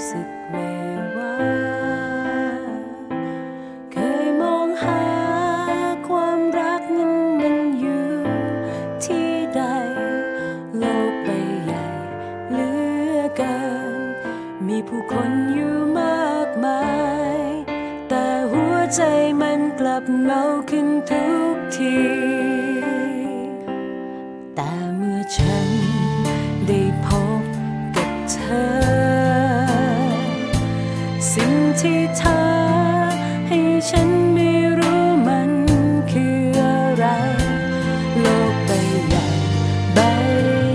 ้สึกเววาเคยมองหาความรักนั้นมันอยู่ที่ใด โลกใบใหญ่เหลือเกิน มีผู้คนอยู่มากมาย แต่หัวใจมันกลับเมาขึ้นทุกที ที่เธอ ให้ฉันไม่รู้มันคืออะไร โลกใบใหญ่ใบ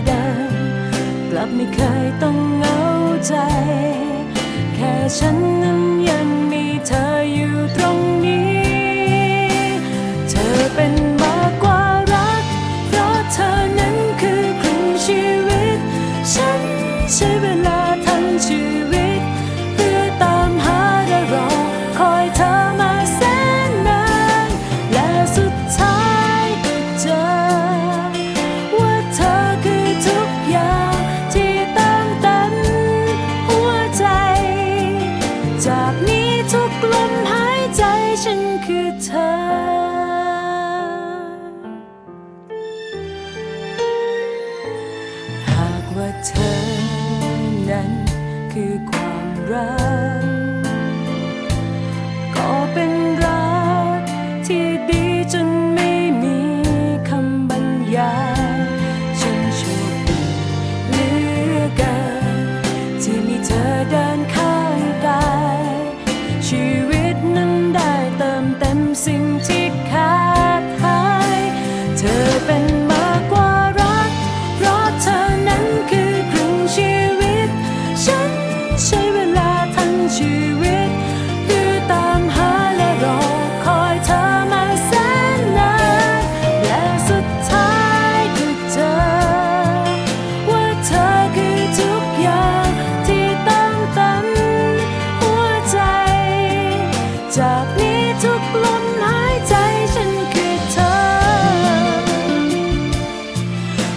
ดำกลับไม่เคยต้องเหงาใจ แค่ฉันนั้น คือความรัก ก็เป็นรักที่ดีจนไม่มีคำบรรยายฉันโชคดีเหลือเกินที่มีเธอเดินข้างกาย ชีวิตนั้นได้เติมเต็มสิ่ง